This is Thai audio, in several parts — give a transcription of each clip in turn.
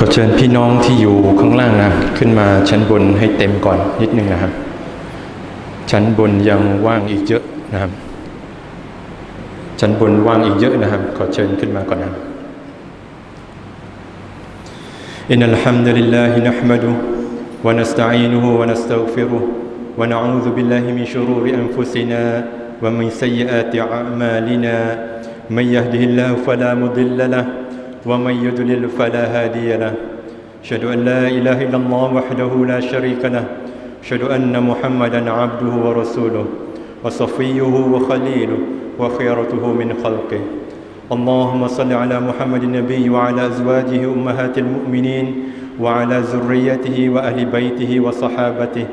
ขอเชิญพี่น้องที่อยู่ข้างล่างนะขึ้นมาชั้นบนให้เต็มก่อนนิดนึงนะครับ ชั้นบนยังว่างอีกเยอะนะครับ ชั้นบนว่างอีกเยอะนะครับ ขอเชิญขึ้นมาก่อนนะครับ إن الحمد لله نحمده ونستعينه ونستغفره ونعوذ بالله من شرور أنفسنا ومن سيئات أعمالنا من يهده الله فلا مضل له ومن يضلل فلا هادي له. أشهد أن لا إله إلا الله وحده لا شريك له. أشهد أن محمدا عبده ورسوله وصفيه وخليله وخيرته من خلقه. اللهم صل على محمد النبي وعلى أزواجه أمهات المؤمنين وعلى ذريته وأهل بيته وصحابته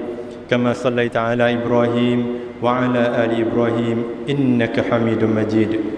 كما صليت على إبراهيم وعلى آل إبراهيم إنك حميد مجيد.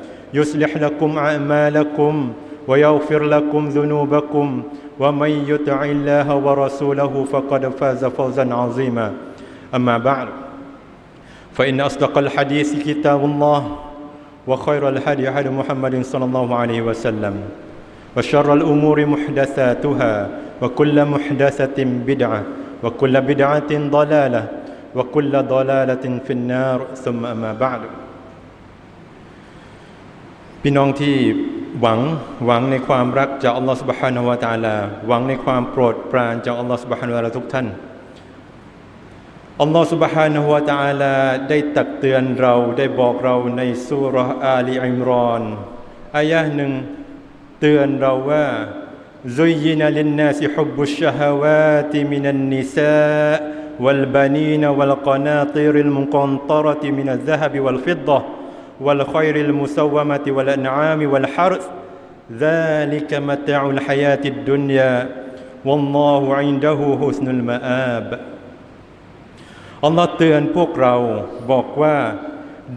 يصلح لكم أعمالكم ويغفر لكم ذنوبكم ومن يطع الله ورسوله فقد فاز فوزا عظيما. أما بعد فإن أصدق الحديث كتاب الله وخير الهدي هدي محمد صلى الله عليه وسلم وشر الأمور محدثاتها وكل محدثة بدعة وكل بدعة ضلالة وكل ضلالة في النار. ثم أما بعد พี่น้องที่หวังหวังในความรักจากอัลลอฮฺ سبحانه และ تعالى หวังในความโปรดปรานจากอัลลอฮฺ سبحانه และ تعالى ทุกท่าน อัลลอฮฺ سبحانه และ تعالى ได้ตักเตือนเราได้บอกเราในสุรษอาลีอิมรอนอายะห์หนึ่งเตือนเราว่า زين للناس حب الشهوات من النساء والبنين والقناطير المقنطرة من الذهب والفضة والخير المسومة والأنعام والحرث ذلك متاع الحياة الدنيا والله عنده حسن المآب อัลลอฮ์เตือนพวกเราบอกว่า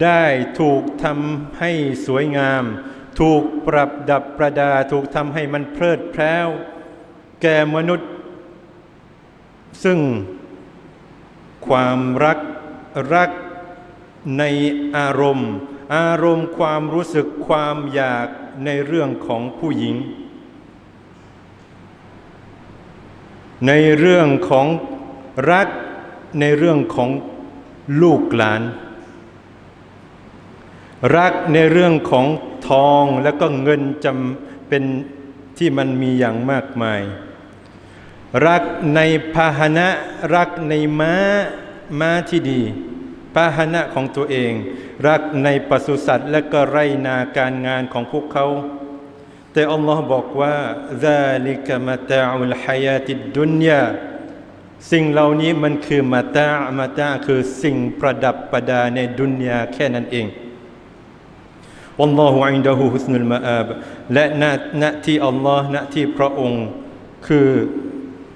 ได้ถูกทำให้สวยงาม ถูกปรับดับประดา ถูกทำให้มันเพลิดเพลิวแก่มนุษย์ ซึ่งความรักรักในอารมณ์ อารมณ์ความรู้สึกความอยากในเรื่องของผู้หญิง ในเรื่องของรักในเรื่องของลูกหลาน รักในเรื่องของทองและก็เงินจำเป็นที่มันมีอย่างมากมาย รักในพาหนะรักในม้าม้าที่ดีพาหนะของตัวเอง รักในปศุสัตว์และก็ไรนาการงานของพวกเขา แต่อัลลอฮ์บอกว่าซาลิกมาตาอุลฮายาติดุนยาสิ่งเหล่านี้มันคือมาตามาตาคือสิ่งประดับประดาในดุนยาแค่นั้นเองอัลลอฮฺอินดาหูฮุสนุลมาอาบและหน้าที่อัลลอฮ์หน้าที่พระองค์คือ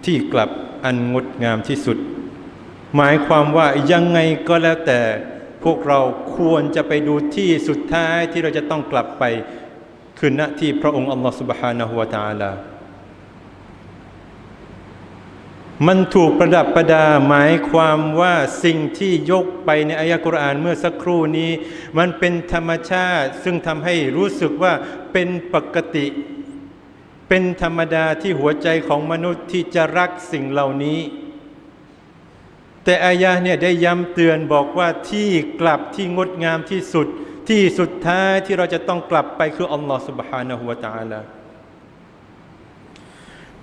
ที่กลับอันงดงามที่สุด หมายความว่ายังไงก็แล้วแต่ พวกเราควรจะไปดูที่สุดท้ายที่เราจะต้องกลับไป คือณที่พระองค์อัลลอฮ์ سبحانه และ تعالى มันถูกประดับประดาหมายความว่าสิ่งที่ยกไปในอายะกุรอานเมื่อสักครู่นี้ มันเป็นธรรมชาติ ซึ่งทำให้รู้สึกว่าเป็นปกติ เป็นธรรมดาที่หัวใจของมนุษย์ที่จะรักสิ่งเหล่านี้ แต่อายะเนี่ยได้ย้ำเตือนบอกว่าที่กลับที่งดงามที่สุด ที่สุดท้ายที่เราจะต้องกลับไปคืออัลลอฮฺ سبحانه และ تعالى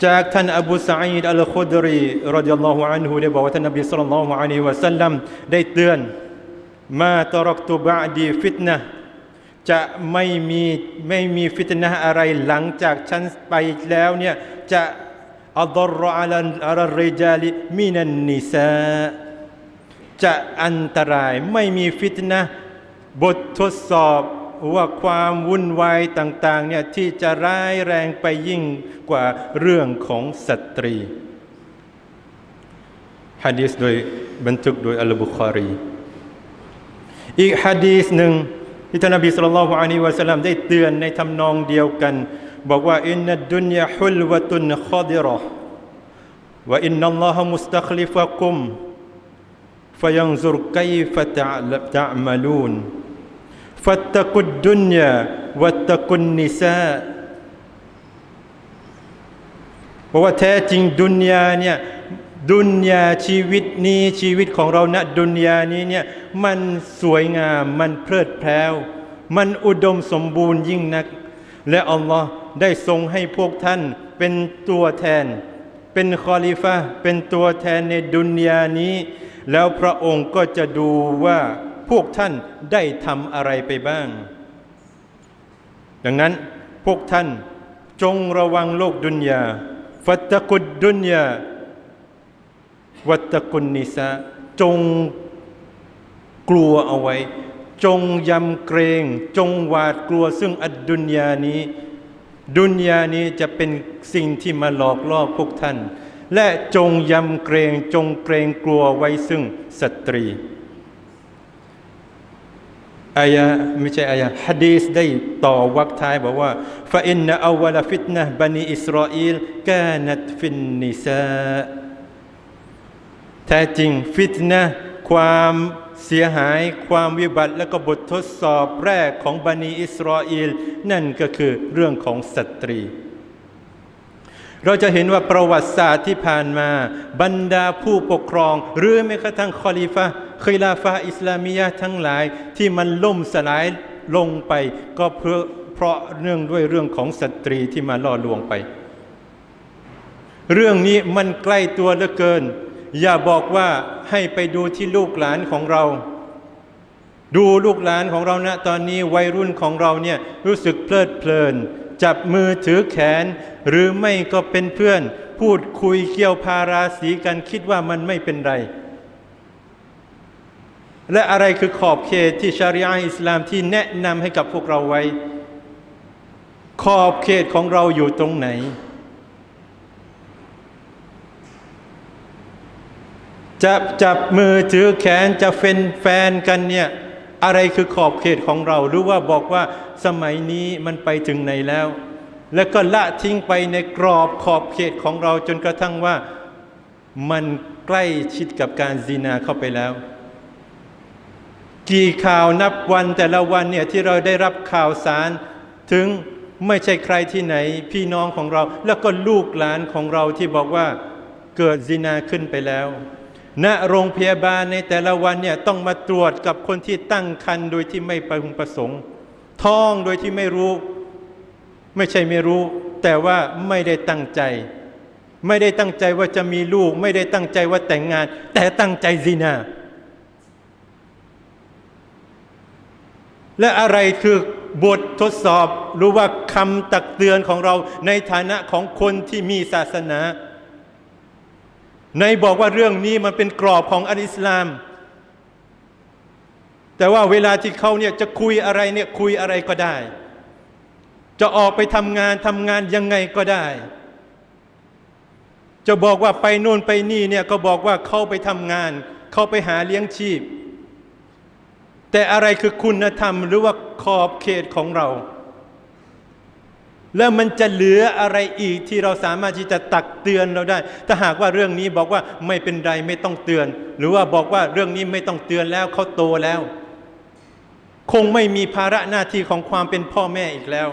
จากท่านอบูสัยดอัลคุดรีรดิยัลลอฮุอันฮุได้บอกว่าท่านนบีสุลต่านละฮ์อะลัยฮิวะสัลลัมได้เตือนมาตรักตุบะดีฟิตนะจะไม่มีไม่มีฟิตนะอะไรหลังจากฉันไปแล้วเนี่ยจะ อัลรออัลอัลริจาลิมินันนิซาจะอันตรายไม่มีฟิตนะบททดสอบว่าความวุ่นวายต่างๆเนี่ยที่จะร้ายแรงไปยิ่งกว่าเรื่องของสตรีฮะดีษโดยบันทึกโดยอัลบุคารี อีกฮะดีษหนึ่งที่ท่านนบีสุลต่านละฮ์อะลัยฮิวะสัลลัมได้เตือนในทำนองเดียวกัน บอกว่าอินนัดดุนยาฮุลวะตุนคอดิรอว่าอินนัลลอฮ์มุสตัคลิฟะกุมฟยังซุรไกฟะตะลับตะมาลูนฟัตตะกุดดุนยาวัตตะกุนนิซาราะว่าแท้จริงดุนยาเนี่ยดุนยาชีวิตนี้ชีวิตของเราณนะดุนยานี้เนี่ยมันสวยงามมันเพลิดเพลวมันอุดมสมบูรณ์ยิ่งนัก และอัลลอฮ์ ได้ทรงให้พวกท่านเป็นตัวแทน เป็นคอลิฟะเป็นตัวแทนในดุนยานี้ แล้วพระองค์ก็จะดูว่าพวกท่านได้ทำอะไรไปบ้าง ดังนั้นพวกท่านจงระวังโลกดุนยา ฟัตตะกุดดุนยา วัตตะกุนนิสาจงกลัวเอาไว้ จงยำเกรง จงหวาดกลัวซึ่งอัดดุนยานี้ ดุนยานี้จะเป็นสิ่งที่มาหลอกล่อพวกท่าน และจงยำเกรงจงเกรงกลัวไว้ซึ่งสตรีอายะไม่ใช่อายะฮะดีษได้ต่อวักท้ายบอกว่าฟาอินนอาวลฟิตนะบันิอิสราเอลกานัตฟินนิซาแท้จริงฟิตนะความ เสียหายความวิบัติและก็บททดสอบแรกของบันิอิสราเอลนั่นก็คือเรื่องของสตรี เราจะเห็นว่าประวัติศาสตร์ที่ผ่านมา บรรดาผู้ปกครอง หรือแม้กระทั่งคอลิฟะคลาฟาอิสลามียะทั้งหลายที่มันล่มสลายลงไปก็เพราะเพราะเนื่องด้วยเรื่องของสตรีที่มาล่อลวงไป เรื่องนี้มันใกล้ตัวเหลือเกิน อย่าบอกว่าให้ไปดูที่ลูกหลานของเรา ดูลูกหลานของเรานะตอนนี้วัยรุ่นของเราเนี่ยรู้สึกเพลิดเพลิน จับมือถือแขน หรือไม่ก็เป็นเพื่อน พูดคุยเกี่ยวพาราสีกันคิดว่ามันไม่เป็นไร และอะไรคือขอบเขตที่ชาริอะอิสลามที่แนะนำให้กับพวกเราไว้ ขอบเขตของเราอยู่ตรงไหน จะจับมือถือแขนจะเป็นแฟนกันเนี่ยอะไรคือขอบเขตของเราหรือว่าบอกว่าสมัยนี้มันไปถึงไหนแล้ว แล้วก็ละทิ้งไปในกรอบขอบเขตของเราจนกระทั่งว่ามันใกล้ชิดกับการซีนาเข้าไปแล้ว กี่ข่าวนับวันแต่ละวันเนี่ยที่เราได้รับข่าวสาร ถึงไม่ใช่ใครที่ไหน พี่น้องของเรา แล้วก็ลูกหลานของเราที่บอกว่าเกิดซินาขึ้นไปแล้ว ณโรงพยาบาลในแต่ละวันเนี่ยต้องมาตรวจกับคนที่ตั้งครรภ์โดยที่ไม่ประงประสงค์ ท้องโดยที่ไม่รู้ ไม่ใช่ไม่รู้ แต่ว่าไม่ได้ตั้งใจ ไม่ได้ตั้งใจว่าจะมีลูก ไม่ได้ตั้งใจว่าแต่งงาน แต่ตั้งใจซินาและอะไรคือบททดสอบหรือว่าคำตักเตือนของเราในฐานะของคนที่มีศาสนา ในบอกว่าเรื่องนี้มันเป็นกรอบของอัลอิสลาม แต่ว่าเวลาที่เขาเนี่ยจะคุยอะไรเนี่ยคุยอะไรก็ได้ จะออกไปทำงานทำงานยังไงก็ได้ จะบอกว่าไปโน่นไปนี่เนี่ยก็บอกว่าเขาไปทำงาน เขาไปหาเลี้ยงชีพ แต่อะไรคือคุณธรรมหรือว่าขอบเขตของเรา แล้วมันจะเหลืออะไรอีกที่เราสามารถที่จะตักเตือนเราได้ ถ้าหากว่าเรื่องนี้บอกว่าไม่เป็นไรไม่ต้องเตือน หรือว่าบอกว่าเรื่องนี้ไม่ต้องเตือนแล้วเขาโตแล้ว คงไม่มีภาระหน้าที่ของความเป็นพ่อแม่อีกแล้ว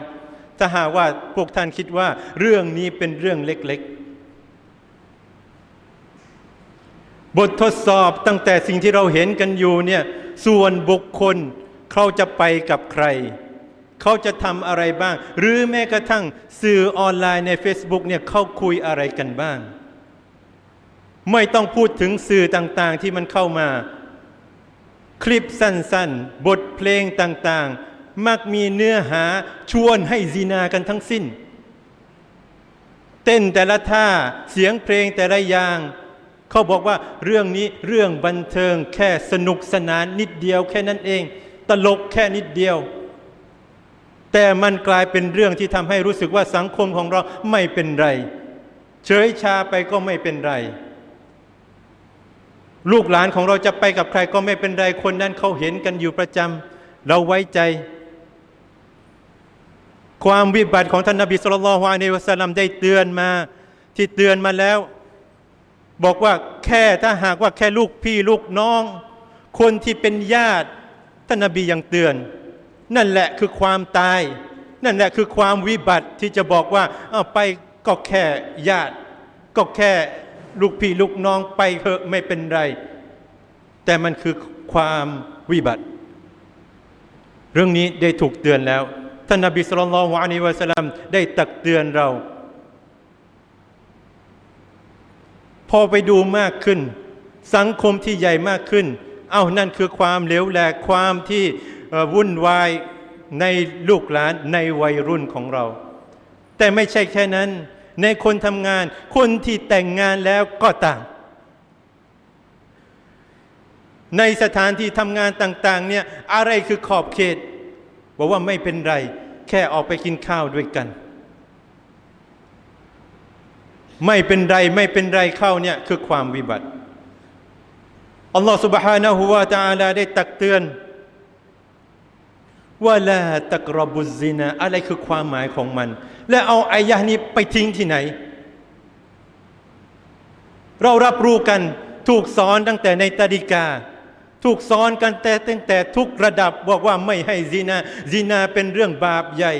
ถ้าหากว่าพวกท่านคิดว่าเรื่องนี้เป็นเรื่องเล็กๆ บททดสอบตั้งแต่สิ่งที่เราเห็นกันอยู่เนี่ยส่วนบุคคลเขาจะไปกับใคร เขาจะทำอะไรบ้าง หรือแม้กระทั่งสื่อออนไลน์ใน Facebook เนี่ยเขาคุยอะไรกันบ้าง ไม่ต้องพูดถึงสื่อต่างๆที่มันเข้ามา คลิปสั้นๆ บทเพลงต่างๆ มักมีเนื้อหาชวนให้ซีนากันทั้งสิ้น เต้นแต่ละท่าเสียงเพลงแต่ละอย่างเขาบอกว่าเรื่องนี้เรื่องบันเทิงแค่สนุกสนานนิดเดียวแค่นั้นเอง ตลกแค่นิดเดียว แต่มันกลายเป็นเรื่องที่ทำให้รู้สึกว่าสังคมของเราไม่เป็นไร เฉยชาไปก็ไม่เป็นไร ลูกหลานของเราจะไปกับใครก็ไม่เป็นไร คนนั้นเขาเห็นกันอยู่ประจำเราไว้ใจ ความวิบัติของท่านนบีสุลต่านละฮ์อะลัยฮิวสลัมได้เตือนมา ที่เตือนมาแล้ว บอกว่าแค่ถ้าหากว่าแค่ลูกพี่ลูกน้อง คนที่เป็นญาติท่านนบียังเตือน นั่นแหละคือความตาย นั่นแหละคือความวิบัติที่จะบอกว่าเอาไปก็แค่ญาติ ก็แค่ลูกพี่ลูกน้องไปเถอะไม่เป็นไร แต่มันคือความวิบัติ เรื่องนี้ได้ถูกเตือนแล้วท่านนบีสุลต่านละฮ์อะลัยฮิวะสัลลัมได้ตักเตือนเรา พอไปดูมากขึ้น สังคมที่ใหญ่มากขึ้น เอา้านั่นคือความเหลวแหลกความที่ วุ่นวายในลูกหลานในวัยรุ่นของเรา แต่ไม่ใช่แค่นั้น ในคนทำงาน คนที่แต่งงานแล้วก็ต่าง ในสถานที่ทำงานต่างๆเนี่ยอะไรคือขอบเขต บอกว่าไม่เป็นไร แค่ออกไปกินข้าวด้วยกัน ไม่เป็นไรไม่เป็นไรเข้าเนี่ยคือความวิบัติ อัลลอฮฺ سبحانه และ تعالى ได้ตักเตือน ว่าลาตะกรบุซินาอะไรคือความหมายของมัน และเอาอายะนี้ไปทิ้งที่ไหน เรารับรู้กันถูกสอนตั้งแต่ในตาดิกา ถูกสอนกันแต่ตั้งแต่ทุกระดับบอกว่าไม่ให้ซินาซินาเป็นเรื่องบาปใหญ่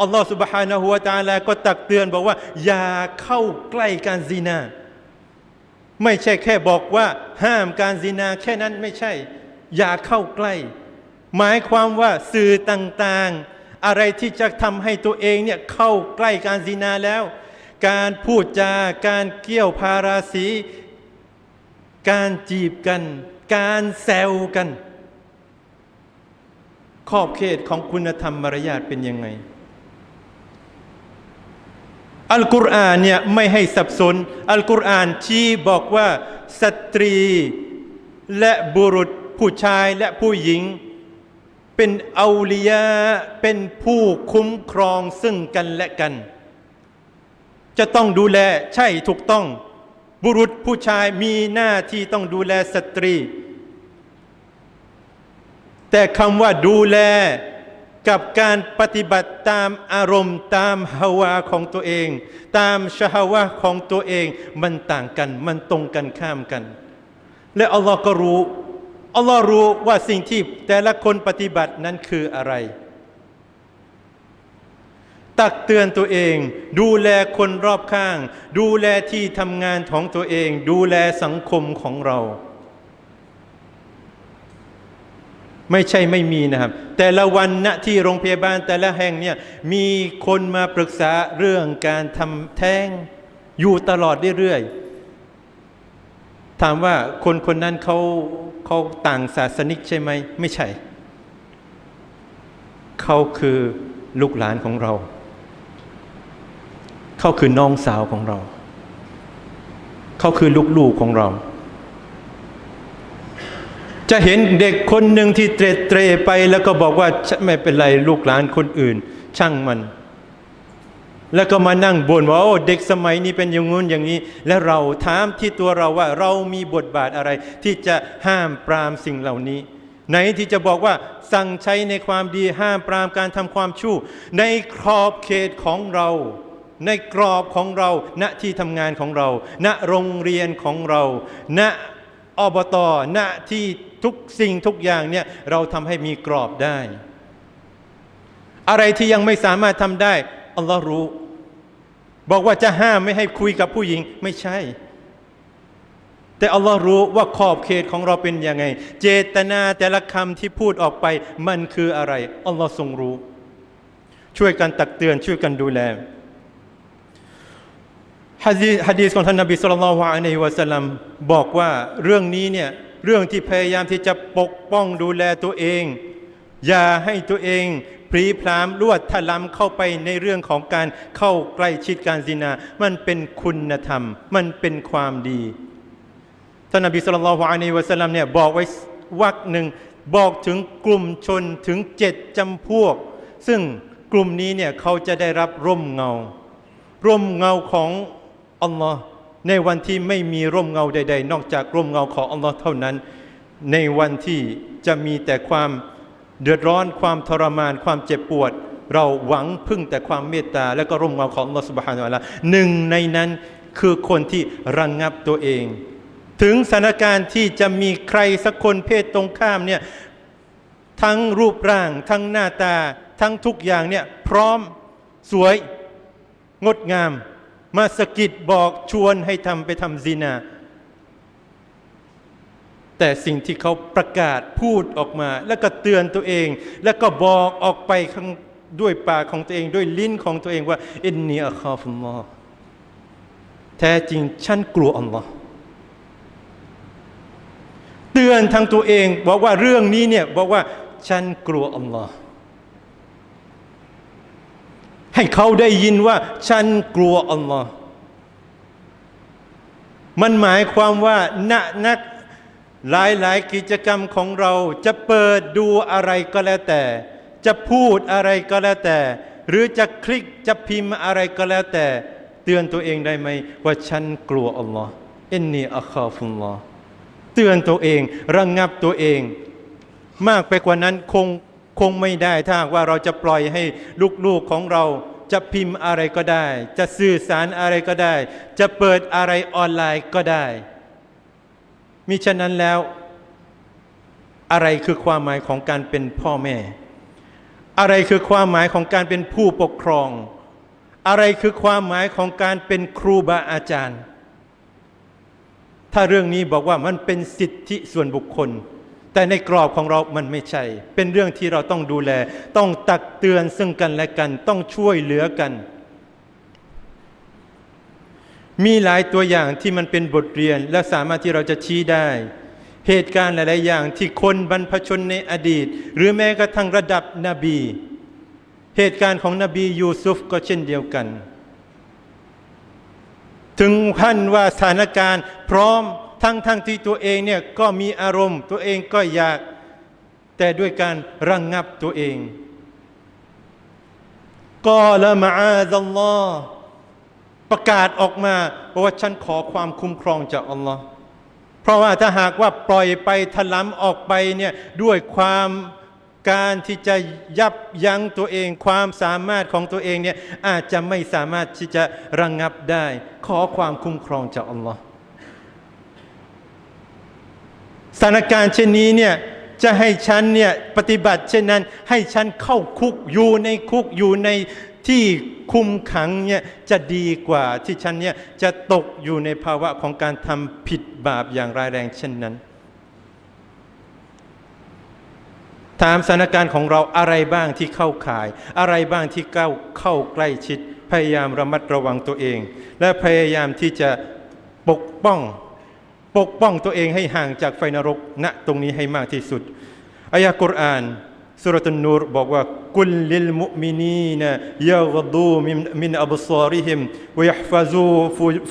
อัลลอฮฺสุบฮานะฮุวาตาลาก็ตักเตือนบอกว่า อย่าเข้าใกล้การซินา ไม่ใช่แค่บอกว่า ห้ามการซินา แค่นั้นไม่ใช่ อย่าเข้าใกล้ หมายความว่าสื่อต่างๆ อะไรที่จะทำให้ตัวเองเนี่ยเข้าใกล้การซินาแล้ว การพูดจาการเกี่ยวพาราสี การจีบกัน การแซวกัน ขอบเขตของคุณธรรมมารยาทเป็นยังไง อัลกุรอานเนี่ยไม่ให้สับสน อัลกุรอานชี้บอกว่าสตรีและบุรุษผู้ชายและผู้หญิง เป็นเอาลียาเป็นผู้คุ้มครองซึ่งกันและกัน จะต้องดูแลใช่ถูกต้อง บุรุษผู้ชายมีหน้าที่ต้องดูแลสตรี แต่คำว่าดูแลกับการปฏิบัติตามอารมณ์ตามฮาวาของตัวเอง ตามชาวะของตัวเองมันต่างกัน มันตรงกันข้ามกัน และอัลลอฮ์ก็รู้ อัลลอฮ์รู้ว่าสิ่งที่แต่ละคนปฏิบัตินั้นคืออะไร ตักเตือนตัวเอง ดูแลคนรอบข้าง ดูแลที่ทำงานของตัวเอง ดูแลสังคมของเรา ไม่ใช่ไม่มีนะครับ แต่ละวันณที่โรงพยาบาลแต่ละแห่งเนี่ยมีคนมาปรึกษาเรื่องการทำแท้งอยู่ตลอดเรื่อยๆ ถามว่าคนคนนั้นเขาเขาต่างศาสนิกใช่ไหม ไม่ใช่ เขาคือลูกหลานของเรา เขาคือน้องสาวของเรา เขาคือลูกๆของเรา จะเห็นเด็กคนหนึ่งที่เตรเตรไปแล้วก็บอกว่าไม่เป็นไรลูกหลานคนอื่น ช่างมัน แล้วก็มานั่งบ่นว่าโอ้เด็กสมัยนี้เป็นอย่างงู้นอย่างนี้ และเราถามที่ตัวเราว่าเรามีบทบาทอะไร ที่จะห้ามปรามสิ่งเหล่านี้ ไหนที่จะบอกว่าสั่งใช้ในความดีห้ามปรามการทำความชั่วในขอบเขตของเรา ในกรอบของเรา ณที่ทำงานของเรา ณโรงเรียนของเรา ณอบตณที่ทุกสิ่งทุกอย่างเนี่ยเราทำให้มีกรอบได้ อะไรที่ยังไม่สามารถทำได้ อัลลอฮ์รู้ บอกว่าจะห้ามไม่ให้คุยกับผู้หญิงไม่ใช่ แต่อัลลอฮ์รู้ว่าขอบเขตของเราเป็นยังไง เจตนาแต่ละคำที่พูดออกไปมันคืออะไรอัลลอฮ์ทรงรู้ ช่วยกันตักเตือนช่วยกันดูแลฮะดีษฮะดีของท่านนบีสุลต่านละฮ์อะลัยฮิวะสัลลัมบอกว่าเรื่องนี้เนี่ยเรื่องที่พยายามที่จะปกป้องดูแลตัวเอง อย่าให้ตัวเอง พรีพรามลวดทะลำเข้าไปในเรื่องของการเข้าใกล้ชิดการซินา มันเป็นคุณธรรม มันเป็นความดีท่านนบีสุลต่านละฮ์อะลัยฮิวะสัลลัมเนี่ยบอกไว้วักหนึ่งบอกถึงกลุ่มชนถึงเจ็ดจำพวก ซึ่งกลุ่มนี้เนี่ยเขาจะได้รับร่มเงา ร่มเงาของอัลลอฮ์ในวันที่ไม่มีร่มเงาใด ๆ นอกจากร่มเงาของอัลลอฮ์เท่านั้น ในวันที่จะมีแต่ความ เดือดร้อนความทรมานความเจ็บปวด เราหวังพึ่งแต่ความเมตตา และก็ร่มเงาของอัลลอฮ์สุบฮานาอัลลอฮหนึ่งในนั้นคือคนที่ระงงับตัวเอง ถึงสถานการณ์ที่จะมีใครสักคนเพศตรงข้ามเนี่ยทั้งรูปร่าง ทั้งหน้าตา ทั้งทุกอย่างเนี่ยพร้อมสวย งดงาม มาสะกิดบอกชวนให้ทำไปทำซินา แต่สิ่งที่เขาประกาศพูดออกมา แล้วก็เตือนตัวเอง แล้วก็บอกออกไปข้างด้วยปากของตัวเองด้วยลิ้นของตัวเองว่าอินนีอัคาฟุลลอแท้จริงฉันกลัวอัลลอฮ์เตือนทางตัวเองบอกว่าเรื่องนี้เนี่ยบอกว่าฉันกลัวอัลลอฮ์ให้เขาได้ยินว่าฉันกลัวอัลลอฮ์มันหมายความว่าณนัก หลายหลายกิจกรรมของเราจะเปิดดูอะไรก็แล้วแต่ จะพูดอะไรก็แล้วแต่ หรือจะคลิกจะพิมพ์อะไรก็แล้วแต่ เตือนตัวเองได้ไหมว่าฉันกลัวอัลลอฮ์อินนีอัคาฟุลลอฮ์เตือนตัวเองระงงับตัวเอง มากไปกว่านั้นคงคงไม่ได้ถ้าว่าเราจะปล่อยให้ลูกๆของเราจะพิมพ์อะไรก็ได้ จะสื่อสารอะไรก็ได้ จะเปิดอะไรออนไลน์ก็ได้ มิฉะนั้นแล้ว อะไรคือความหมายของการเป็นพ่อแม่ อะไรคือความหมายของการเป็นผู้ปกครอง อะไรคือความหมายของการเป็นครูบาอาจารย์ ถ้าเรื่องนี้บอกว่ามันเป็นสิทธิส่วนบุคคล แต่ในกรอบของเรามันไม่ใช่ เป็นเรื่องที่เราต้องดูแล ต้องตักเตือนซึ่งกันและกัน ต้องช่วยเหลือกัน มีหลายตัวอย่างที่มันเป็นบทเรียนและสามารถที่เราจะชี้ได้ เหตุการณ์หลาย ๆ อย่างที่คนบรรพชนในอดีต หรือแม้กระทั่งระดับนบี เหตุการณ์ของนบียูซุฟก็เช่นเดียวกัน ถึงขั้นว่าสถานการณ์พร้อมทั้งทั้งที่ตัวเองเนี่ยก็มีอารมณ์ ตัวเองก็อยาก แต่ด้วยการระงงับตัวเองก็ละมาอาดัลลอฮ์ ประกาศออกมาว่าฉันขอความคุ้มครองจากอัลลอฮ์เพราะว่าถ้าหากว่าปล่อยไปถลำออกไปเนี่ยด้วยความการที่จะยับยั้งตัวเองความสามารถของตัวเองเนี่ยอาจจะไม่สามารถที่จะระงงับได้ ขอความคุ้มครองจากอัลลอฮ์สถานการณ์เช่นนี้เนี่ยจะให้ฉันเนี่ยปฏิบัติเช่นนั้น ให้ฉันเข้าคุกอยู่ในคุกอยู่ใน ที่คุมขังเนี่ยจะดีกว่าที่ฉันเนี่ยจะตกอยู่ในภาวะของการทำผิดบาปอย่างร้ายแรงเช่นนั้น ถามสถานการณ์ของเราอะไรบ้างที่เข้าข่าย อะไรบ้างที่เข้าเข้าใกล้ชิด พยายามระมัดระวังตัวเอง และพยายามที่จะปกป้อง ปกป้องตัวเองให้ห่างจากไฟนรกณตรงนี้ให้มากที่สุดอายะกุรอาน สุรตุนนูรบอกว่ากุลลิลมุมินีนยะกดูมินมินอับซาริฮิมวยัฟซู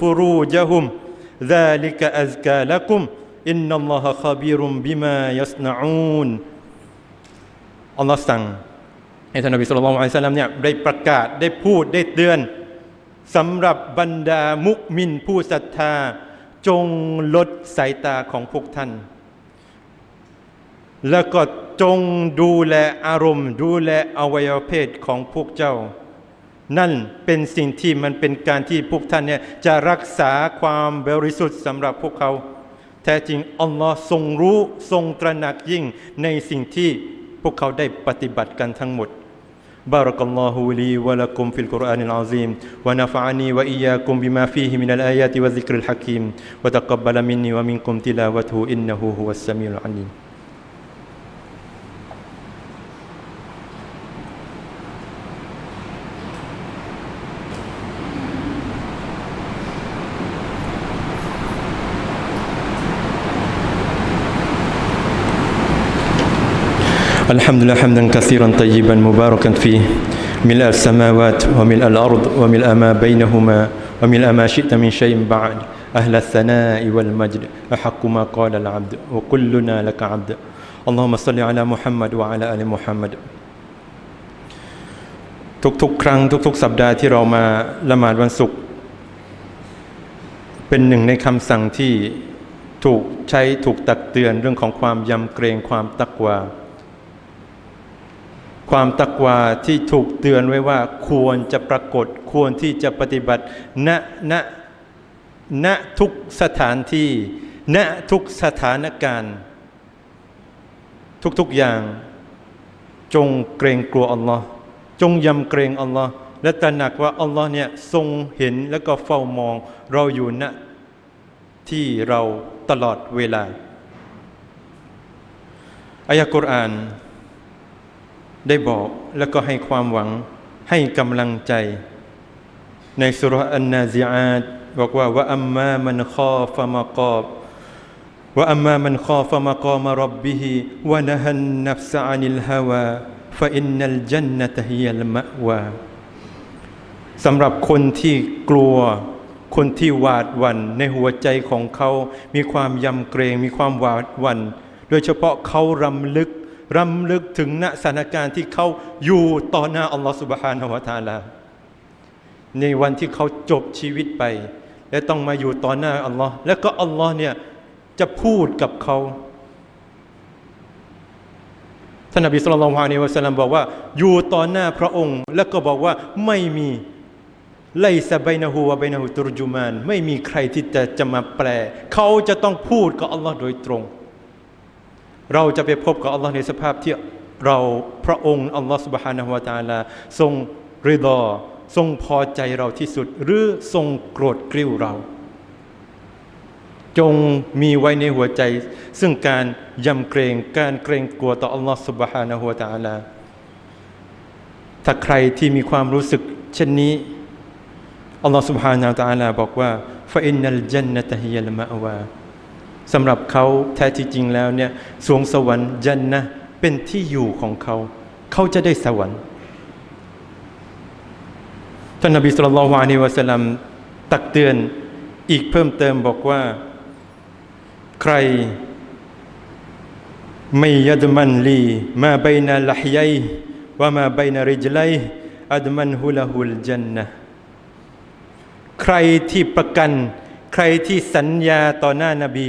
ฟุรูจฮุม ذلك أزكى لكم إن الله خبير بما يصنعون อัลลอฮ์สั่งให้ท่านนบีสุลต่านอัลลัมเนี่ยได้ประกาศได้พูดได้เตือนสำหรับบรรดามุมินผู้ศรัทธา จงลดสายตาของพวกท่าน แล้วก็จงดูแลอารมณ์ ดูแลอวัยวะเพศของพวกเจ้า นั่นเป็นสิ่งที่มันเป็นการที่พวกท่านเนี่ยจะรักษาความบริสุทธิ์สำหรับพวกเขา แท้จริงอัลลอฮ์ทรงรู้ทรงตระหนักยิ่งในสิ่งที่พวกเขาได้ปฏิบัติกันทั้งหมด بارك الله لي ولكم في القرآن العظيم ونفعني وإياكم بما فيه من الآيات والذكر الحكيم وتقبل مني ومنكم تلاوته إنه هو السميع العليم الحمد لله حمدا كثيرا طيبا مباركا فيه ملء السماوات وملء الأرض وملء ما بينهما وملء ما شئت من شيء بعد أهل الثناء والمجد أحق ما قال العبد وكلنا لك عبد اللهم صل على محمد وعلى آل محمد ทุกๆ ครั้งทุก ๆ สัปดาห์ที่เรามาละหมาดวันศุกร์เป็นหนึ่งในคำสั่งที่ถูกใช้ถูกตักเตือนเรื่องของความยำเกรงความตักวา ความตักวาที่ถูกเตือนไว้ว่าควรจะปรากฏควรที่จะปฏิบัติณณณทุกสถานที่ณทุกสถานการณ์ ทุกๆอย่าง จงเกรงกลัวอัลลอฮ์จงยำเกรงอัลลอฮ์และตระหนักว่าอัลลอฮ์เนี่ยทรงเห็นแล้วก็เฝ้ามองเราอยู่ณที่เราตลอดเวลาอายะกุรอาน ได้บอกแล้วก็ให้ความหวังให้กำลังใจ ในสุรอันนาซิอาตบอกว่าว่าอัมมามันคอฟมากอบว่าอัมมามันคอฟมากอมรับบิฮิวะนะฮันนัฟซะอานิลฮาวาฟะอินนัลจันนตฮิยัลมะวาสำหรับคนที่กลัว คนที่หวาดหวั่นในหัวใจของเขา มีความยำเกรง มีความหวาดหวั่น โดยเฉพาะเขารำลึก รำลึกถึงณสถานการณ์ที่เขาอยู่ต่อหน้าอัลลอฮฺสุบฮานาวะตาลา ในวันที่เขาจบชีวิตไป และต้องมาอยู่ต่อหน้าอัลลอฮ์แล้วก็อัลลอฮ์เนี่ยจะพูดกับเขาท่านนบีสุลต่านฮ์นี่วะสัลลัมบอกว่า อยู่ต่อหน้าพระองค์ แล้วก็บอกว่าไม่มีไลซาบนะฮูวะบนะฮูตุรจุมาน ไม่มีใครที่จะจะมาแปล เขาจะต้องพูดกับอัลลอฮ์โดยตรง เราจะไปพบกับอัลลอฮ์ในสภาพที่เราพระองค์อัลลอฮ์สุบฮานะฮวาตาลาทรงริดอทรงพอใจเราที่สุด หรือทรงโกรธกริ้วเรา จงมีไว้ในหัวใจ ซึ่งการยำเกรงการเกรงกลัวต่ออัลลอฮ์สุบฮานะฮวาตาลาถ้าใครที่มีความรู้สึกเช่นนี้อัลลอฮ์สุบฮานะฮวาตาลาบอกว่าฟาอินนัลจันนะตะฮิยัลมะอวา สำหรับเขาแท้ที่จริงแล้วเนี่ยสวงสวรรค์จันนะเป็นที่อยู่ของเขา เขาจะได้สวรรค์ท่านนบีสุลต่านละนิวะสลัมตักเตือนอีกเพิ่มเติมบอกว่า ใครไม่ยัดมันลีมาบนาลหยัยว่ามาบนาริจลยอัดมันฮุลฮุลจันนะใครที่ประกัน ใครที่สัญญาต่อหน้านาบี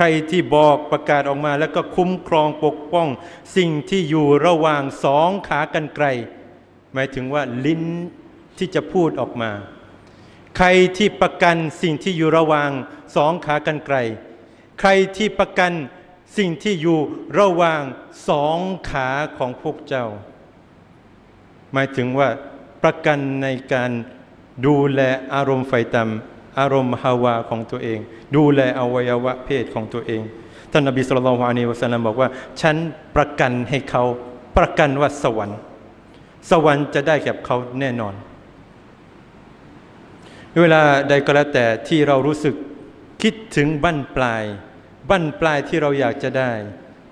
ใครที่บอกประกาศออกมาแล้วก็คุ้มครองปกป้อง สิ่งที่อยู่ระหว่างสองขากันไกล หมายถึงว่าลิ้นที่จะพูดออกมา ใครที่ประกันสิ่งที่อยู่ระหว่างสองขากันไกล ใครที่ประกันสิ่งที่อยู่ระหว่างสองขาของพวกเจ้า หมายถึงว่าประกันในการดูแลอารมณ์ไฟต่ำ อารมณ์ฮาวาของตัวเอง ดูแลอวัยวะเพศของตัวเอง ท่านนบีสุลต่านละฮ์อานีวะสัลลัมบอกว่า ฉันประกันให้เขาประกันว่าสวรรค์ สวรรค์จะได้แก่เขาแน่นอน เวลาใดก็แล้วแต่ที่เรารู้สึกคิดถึงบั้นปลาย บั้นปลายที่เราอยากจะได้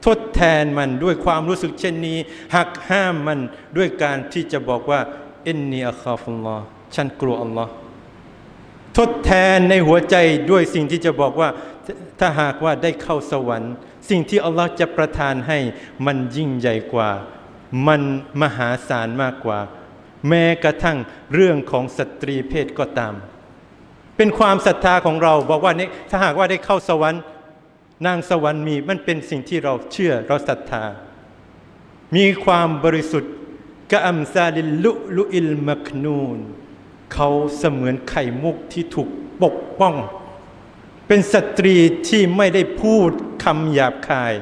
ทดแทนมันด้วยความรู้สึกเช่นนี้ หักห้ามมันด้วยการที่จะบอกว่าอินนีอัคาฟุลลอฮ์ฉันกลัวอัลลอฮ์ ทดแทนในหัวใจด้วยสิ่งที่จะบอกว่าถ้าหากว่าได้เข้าสวรรค์ สิ่งที่อัลลอฮ์จะประทานให้มันยิ่งใหญ่กว่า มันมหาศาลมากกว่า แม้กระทั่งเรื่องของสตรีเพศก็ตาม เป็นความศรัทธาของเราบอกว่านี่ถ้าหากว่าได้เข้าสวรรค์ นางสวรรค์มีมันเป็นสิ่งที่เราเชื่อเราศรัทธา มีความบริสุทธิ์กะอัมซาลิลลุลุอิลมักนูน เขาเสมือนไข่มุกที่ถูกปกป้อง เป็นสตรีที่ไม่ได้พูดคำหยาบคาย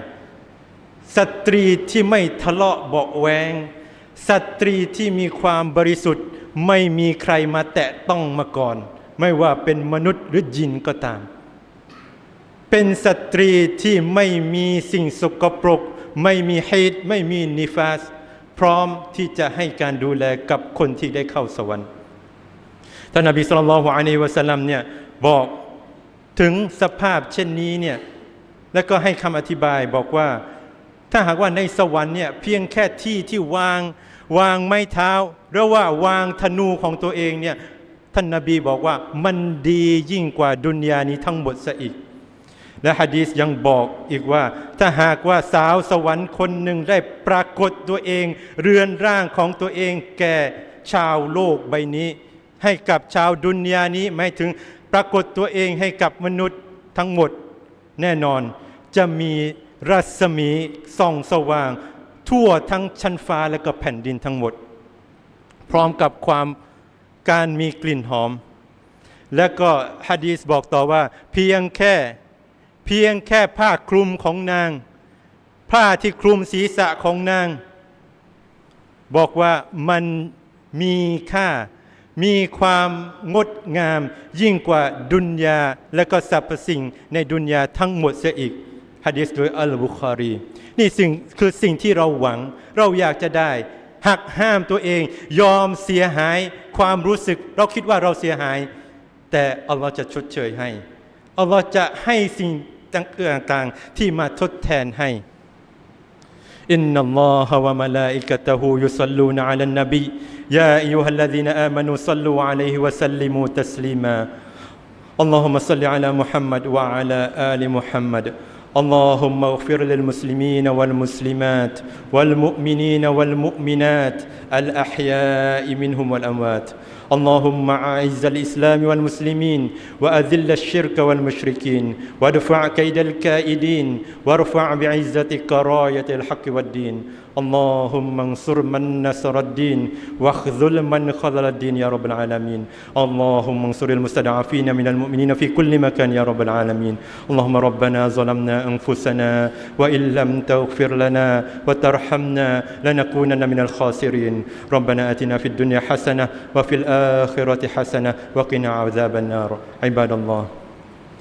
สตรีที่ไม่ทะเลาะเบาแวง สตรีที่มีความบริสุทธิ์ไม่มีใครมาแตะต้องมาก่อน ไม่ว่าเป็นมนุษย์หรือยินก็ตาม เป็นสตรีที่ไม่มีสิ่งสกปรก ไม่มีเฮตไม่มีนิฟาส พร้อมที่จะให้การดูแลกับคนที่ได้เข้าสวรรค์ ท่านนบีสุลต่านละฮ์อะลัยวะสัลลัมเนี่ยบอกถึงสภาพเช่นนี้เนี่ยแล้วก็ให้คำอธิบายบอกว่า ถ้าหากว่าในสวรรค์เนี่ยเพียงแค่ที่ที่วางวางไม้เท้าหรือว่าวางธนูของตัวเองเนี่ยท่านนาบีบอกว่ามันดียิ่งกว่าดุนยานี้ทั้งหมดซะอีก และฮะดีษยังบอกอีกว่า ถ้าหากว่าสาวสวรรค์คนหนึ่งได้ปรากฏตัวเอง เรือนร่างของตัวเองแก่ชาวโลกใบนี้ ให้กับชาวดุนยานี้หมายถึงปรากฏตัวเองให้กับมนุษย์ทั้งหมด แน่นอนจะมีรัศมีส่องสว่าง ทั่วทั้งชั้นฟ้าและก็แผ่นดินทั้งหมด พร้อมกับความการมีกลิ่นหอม และก็ฮะดีษบอกต่อว่า เพียงแค่เพียงแค่ผ้าคลุมของนาง ผ้าที่คลุมศีรษะของนาง บอกว่ามันมีค่า มีความงดงามยิ่งกว่าดุนยาและก็สรรพสิ่งในดุนยาทั้งหมดเสียอีกฮะดีษโดยอัลบุคอรี นี่สิ่งคือสิ่งที่เราหวัง เราอยากจะได้ หักห้ามตัวเอง ยอมเสียหาย ความรู้สึก เราคิดว่าเราเสียหาย แต่อัลลอฮ์จะชดเชยให้อัลลอฮ์จะให้สิ่งต่างๆที่มาทดแทนให้อินนัลลอฮะวะมะลาอิกะตะฮูยุซัลลูนอะลันนบี يا أيها الذين آمنوا صلوا عليه وسلموا تسليما. اللهم صل على محمد وعلى آل محمد. اللهم اغفر للمسلمين والمسلمات والمؤمنين والمؤمنات الأحياء منهم والأموات. اللهم أعز الإسلام والمسلمين وأذل الشرك والمشركين وادفع كيد الكائدين وارفع بعزتك راية الحق والدين. اللهم انصر من نصر الدين واخذل من خذل الدين يا رب العالمين. اللهم انصر المستضعفين من المؤمنين في كل مكان يا رب العالمين. اللهم ربنا ظلمنا أنفسنا وإن لم تغفر لنا وترحمنا لنكونن من الخاسرين. ربنا آتنا في الدنيا حسنة وفي الآخرة حسنة وقنا عذاب النار. عباد الله.